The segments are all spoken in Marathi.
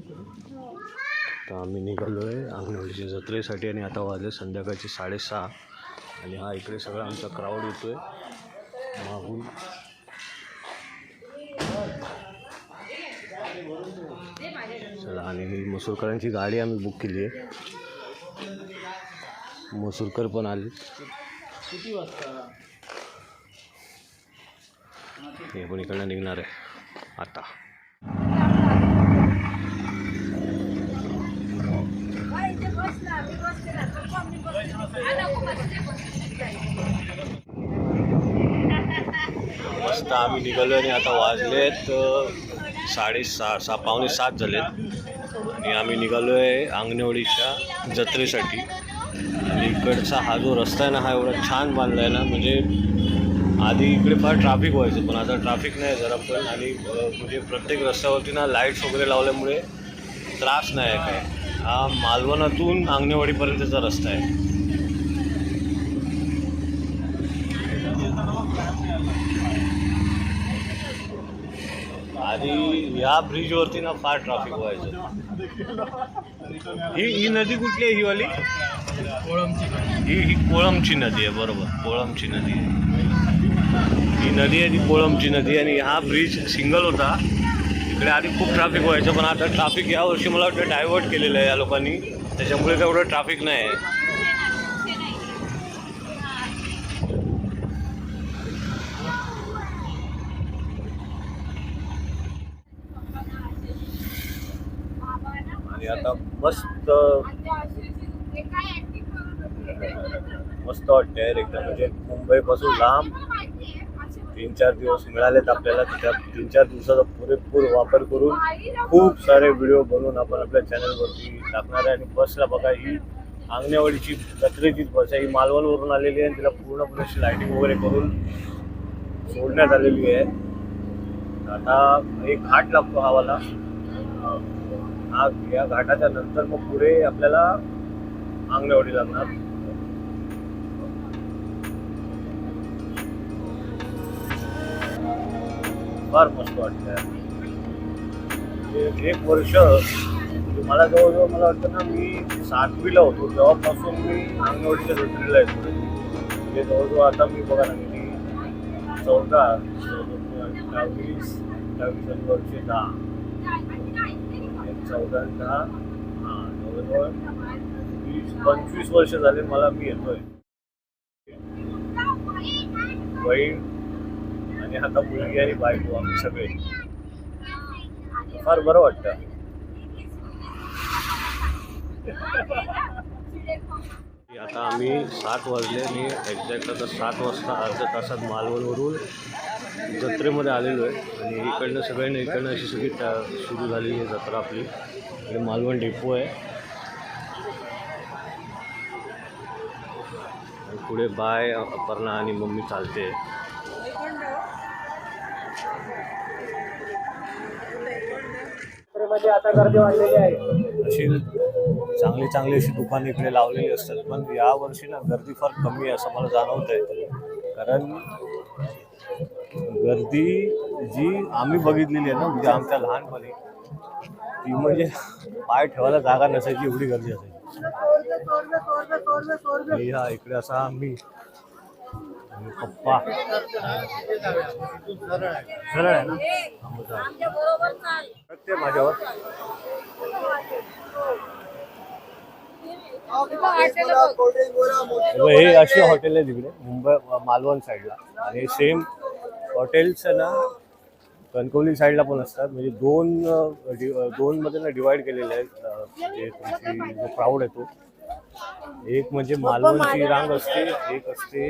तर आम्ही निघालो आहे अंगणवाडीच्या जत्रेसाठी आणि आता वाजले संध्याकाळचे साडेसहा. आणि हा इकडे सगळा आमचा क्राऊड येतोय. मागून. चला आणि ही मसूरकरांची गाडी आम्ही बुक केली आहे. मसूरकर पण आले किती वाजता हे पण इकडनं निघणार आहे. आता. मस्त आम्ही निघालो आणि आता वाजलेत अ, साडेसहा सहा पावणे सात झालेत. आणि आम्ही निघालो आहे अंगणवाडीच्या जत्रेसाठी. आणि इकडचा हा जो रस्ता आहे ना हा एवढा छान बांधला आहे ना म्हणजे आधी इकडे फार ट्रॅफिक व्हायचं पण आता ट्रॅफिक नाही जरा पण. आणि म्हणजे प्रत्येक रस्त्यावरती ना लाईट्स वगैरे लावल्यामुळे त्रास नाही आहे काय हा मालवणातून आंगणेवाडीपर्यंतचा रस्ता आहे. आधी या ब्रिजवरती ना फार ट्रॅफिक व्हायचं. ही ही नदी कुठली आहे ही वाली? ही ही कोळमची नदी आहे बरोबर. कोळमची नदी आहे. ही नदी आहे ती कोळमची नदी आणि हा ब्रिज सिंगल होता. इकडे आधी खूप ट्रॅफिक व्हायचं पण आता ट्रॅफिक यावर्षी मला वाटतं डायव्हर्ट केलेलं आहे या लोकांनी. त्याच्यामुळे तेवढं ट्रॅफिक नाही आहे. आणि आता मस्त मस्त वाटतंय यार एकदम. म्हणजे मुंबईपासून लांब तीन चार दिवस मिळालेत आपल्याला त्या तीन चार दिवसाचा पुरेपूर वापर करून खूप सारे व्हिडिओ बनवून आपण आपल्या चॅनलवरती टाकणार आहे. आणि बसला बघा ही अंगणेवाडीची जत्रेचीच बस आहे. ही मालवणवरून आलेली आहे आणि तिला पूर्णपणे अशी लाईटिंग वगैरे करून सोडण्यात आलेली आहे. आता एक घाट लागतो हा हा या घाटाच्या नंतर मग पुढे आपल्याला अंगणवाडी लागणार. फार मस्त वाटतं एक वर्ष म्हणजे मला जवळजवळ मला वाटतं ना मी सातवीला होतो. तेव्हापासून मी अंगणवाडीच्या जत्रेला येतो. म्हणजे जवळजवळ आता मी बघा ना किती चौदा दहावीस दहावीस आणि वर्षे दहा. चौदा दहा. हा जवळजवळ वीस पंचवीस वर्ष झाले मला मी येतोय. बहीण आणि आता मुलगी आणि बायको आम्ही सगळे. फार बरं वाटतं. आता आम्ही सात वाजले. आणि एक्झॅक्ट आता सात वाजता अर्ध्या तासात मालवणवरून जत्रेमध्ये आलेलो आहे. आणि इकडनं सगळ्यांना इकडनं अशी सगळी त्या सुरू झालेली आहे जत्रा आपली. आणि मालवण डेपो आहे. पुढे बाय अपर्णा आणि मम्मी चालते. मध्ये आता गर्दी वाढलेली आहे. अशी चांगली चांगली अशी दुकानं इकडे लावलेली असतात. पण या वर्षी ना गर्दी फार कमी आहे असं मला जाणवत आहे कारण गर्दी जी आम्ही बघितलेली आहे ना म्हणजे आमच्या लहानपणी ती म्हणजे पाय ठेवायला जागा नसायची एवढी गर्दी असायची. आणि हा इकडे असा आम्ही पप्पा. सरळ आहे ना? हा, माझ्यावर. हे अशी हॉटेल आहे तिकडे मुंबई मालवण साईडला आणि सेम हॉटेल्स ना कणकवली साईडला पण असतात. म्हणजे दोन दोन मध्ये ना डिवाइड केलेले आहेत अ, जे तुमची जो क्राऊड आहे तो. एक म्हणजे मालवणची रांग असते एक असते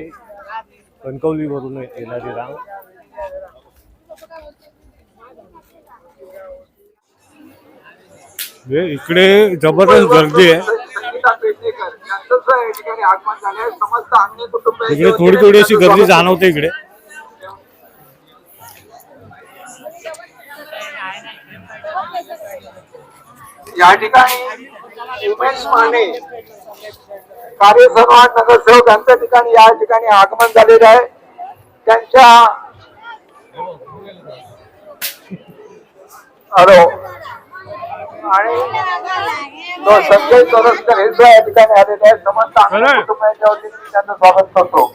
कणकवलीवरून येणारी रांग हे इकडे जबरदस्त गर्दी आहे. इकडे थोडी थोडी अशी गर्दी जाणवते इकडे. या ठिकाणी उमेश माने कार्यसन्मान नगरसेवक यांच्या ठिकाणी या ठिकाणी आगमन झालेले आहे. त्यांच्या हॅलो. आणि तो संजय चौरसकर हे सुद्धा या ठिकाणी आलेले आहेत. समस्त कुटुंबाच्या वतीने त्यांचं स्वागत करतो.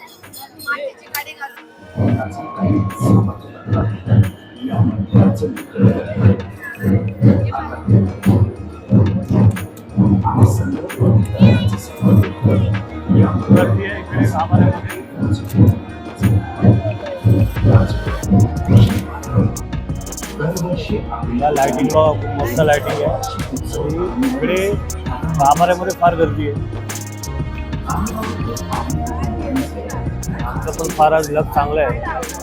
या लाइटिंग बघा खूप मस्त लाइटिंग आहे इकडे गाभाऱ्यामध्ये फार गर्दी आहे. आमचं पण फार आज लग चांगलं आहे.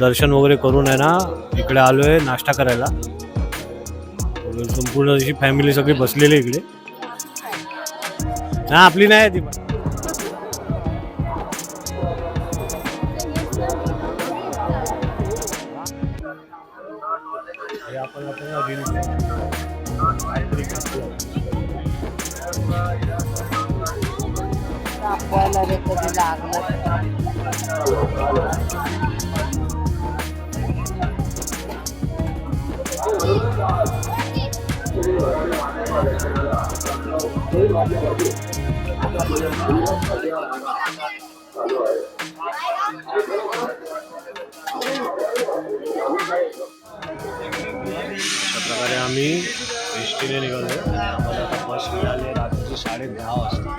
दर्शन वगैरे करून आहे ना इकडे आलो आहे नाश्ता करायला. संपूर्ण अशी फॅमिली सगळी बसलेली आहे इकडे. ना आपली नाही ती पण. आपण प्रकारे आम्ही एसटीने निघालो आम्हाला बस मिळाली. रात्रीची साडे दहा वाजता.